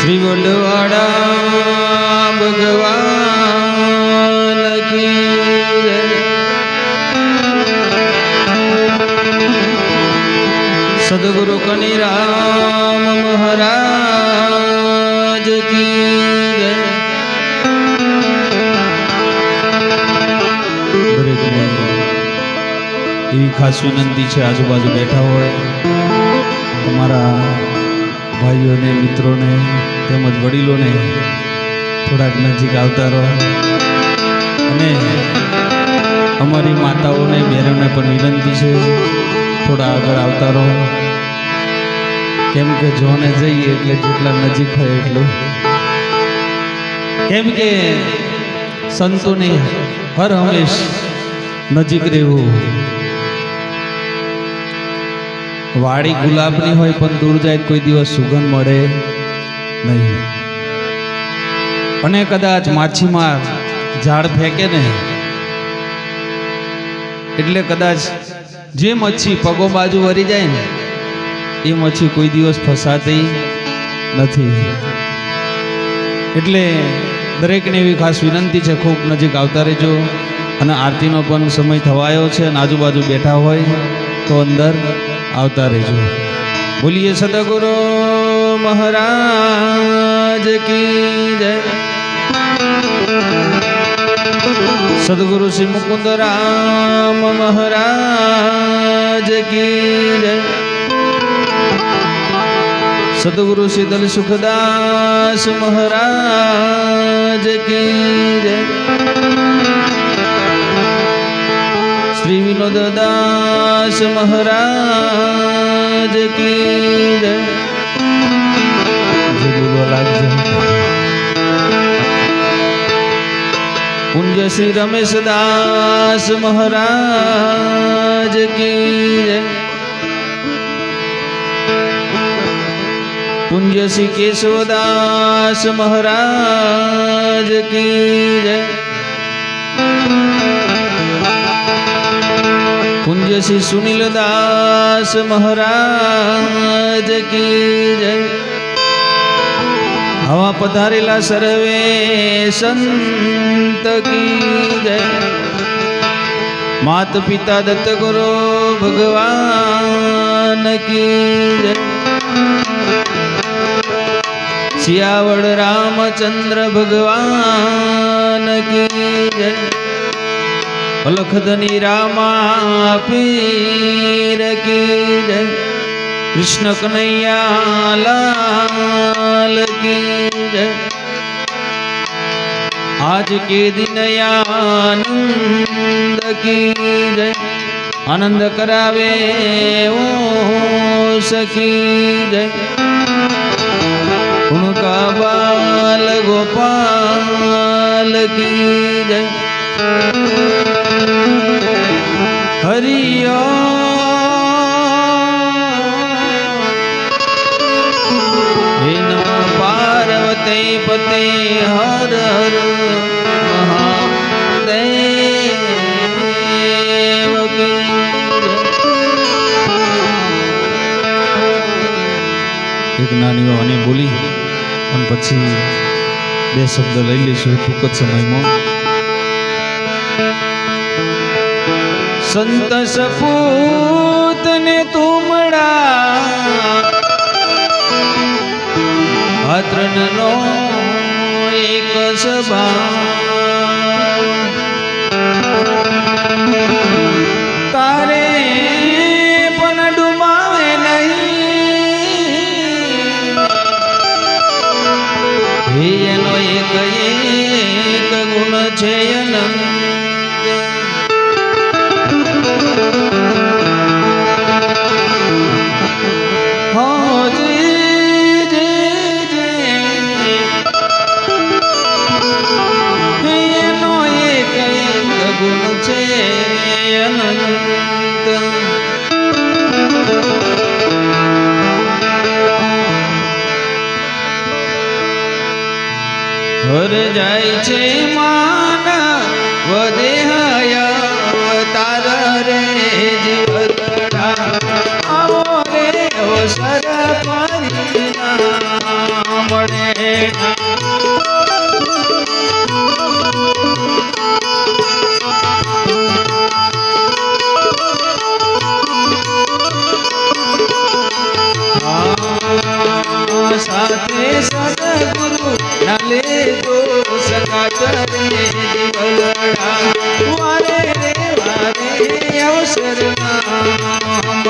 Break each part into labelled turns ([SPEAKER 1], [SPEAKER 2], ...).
[SPEAKER 1] શ્રી વડવાડા ભગવાન. સદગુરુ કનિરામ મહારાજ કી ખાસ વિનંતી છે આજુબાજુ બેઠા હોય. તમારા ભાઈઓને, મિત્રોને તેમજ વડીલોને થોડાક નજીક આવતા રહો. અને અમારી માતાઓને બહેનોને પણ વિનંતી છે, થોડા આગળ આવતા રહો. કેમ કે જોને જઈએ એટલે જેટલા નજીક હોય એટલું. કેમ કે સંતોને હર હંમેશ નજીક રહેવું વાડી ગુલાબની હોય પણ દૂર જાય કોઈ દિવસ સુગંધ મળે નહીં. અને કદાચ માછીમાર ઝાડ ફેંકે ને, એટલે કદાચ જે મચ્છી પગો બાજુ વરી જાય ને, એ મચ્છી કોઈ દિવસ ફસાતી નથી. એટલે દરેકને એવી ખાસ વિનંતી છે, ખૂબ નજીક આવતા રહેજો. અને આરતીનો પણ સમય થવાયો છે અને આજુબાજુ બેઠા હોય તો અંદર આવતા રહેજો. બોલીએ સદગુરુ મહારાજ કી જય. સદગુરુ શ્રી મુકુંદ રામ મહારાજ કી જય. સદગુરુ શ્રી દલ સુખદાસ મહારાજ કી જય. શ્રી વિનોદ દાસ મહારાજ કી જય જે બોલવા લાગજો પુંજ શ્રી રમેશ દાસ મહારાજ કી જય પુંજ શ્રી કેશવદાસ મહારાજ કી જય પુંજ શ્રી સુનિલ દાસ મહારાજ કી જય. હવા પધારેલા સર્વે સંત કી જય. માત પિતા દત્ત ગુરુ ભગવાન કી જય. સિયાવડ રામચંદ્ર ભગવાન કી જય. અલખધની રામા પીર કીર, કૃષ્ણ કનૈયા લાલ કીર. આજ કે દિન આનંદ કી જય આનંદ કરાવે ઓ સખી જય ઉનકા બાલ ગોપાલ કી અને પછી બે શબ્દ લઈ લઈશું ટૂંક જ સમયમાં. સંત સપૂત ને તુમડા અત્રનો એક સભા અનંત હર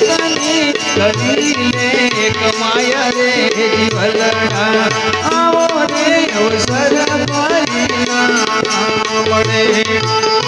[SPEAKER 2] પોતાની કરીને કમાયા રે જીવલડા આવો દેવ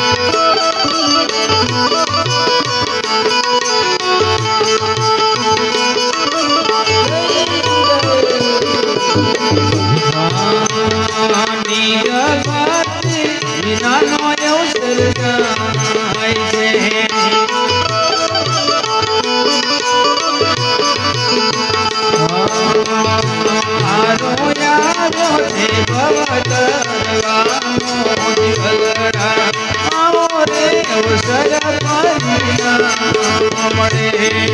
[SPEAKER 2] মরে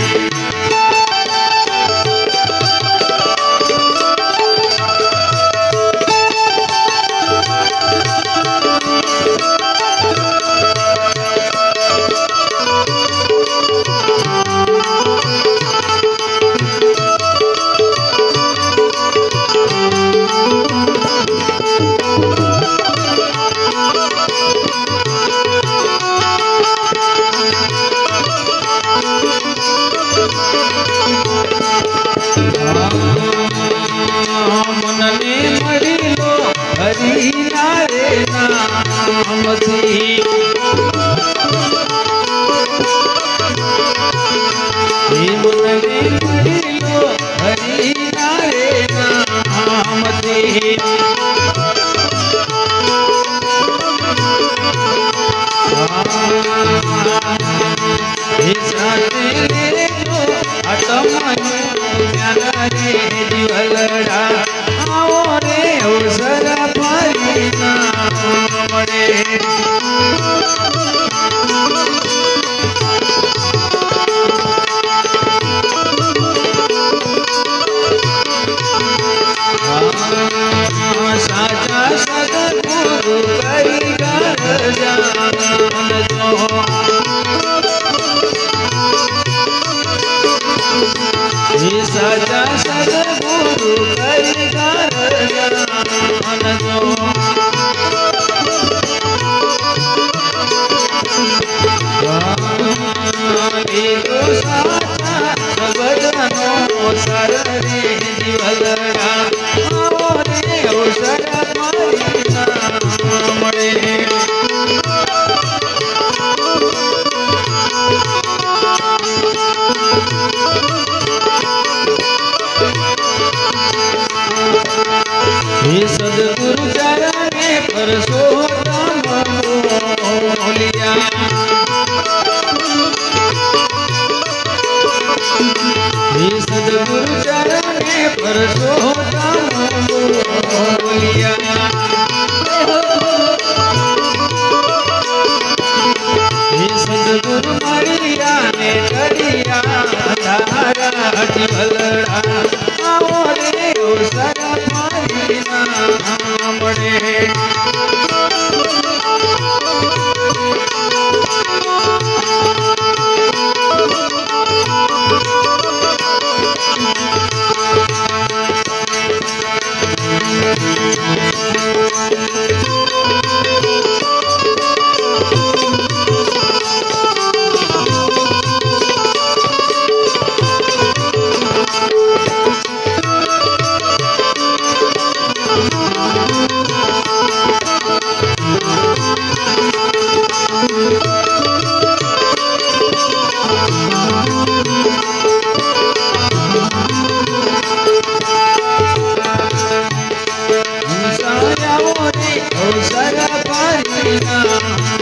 [SPEAKER 2] Is that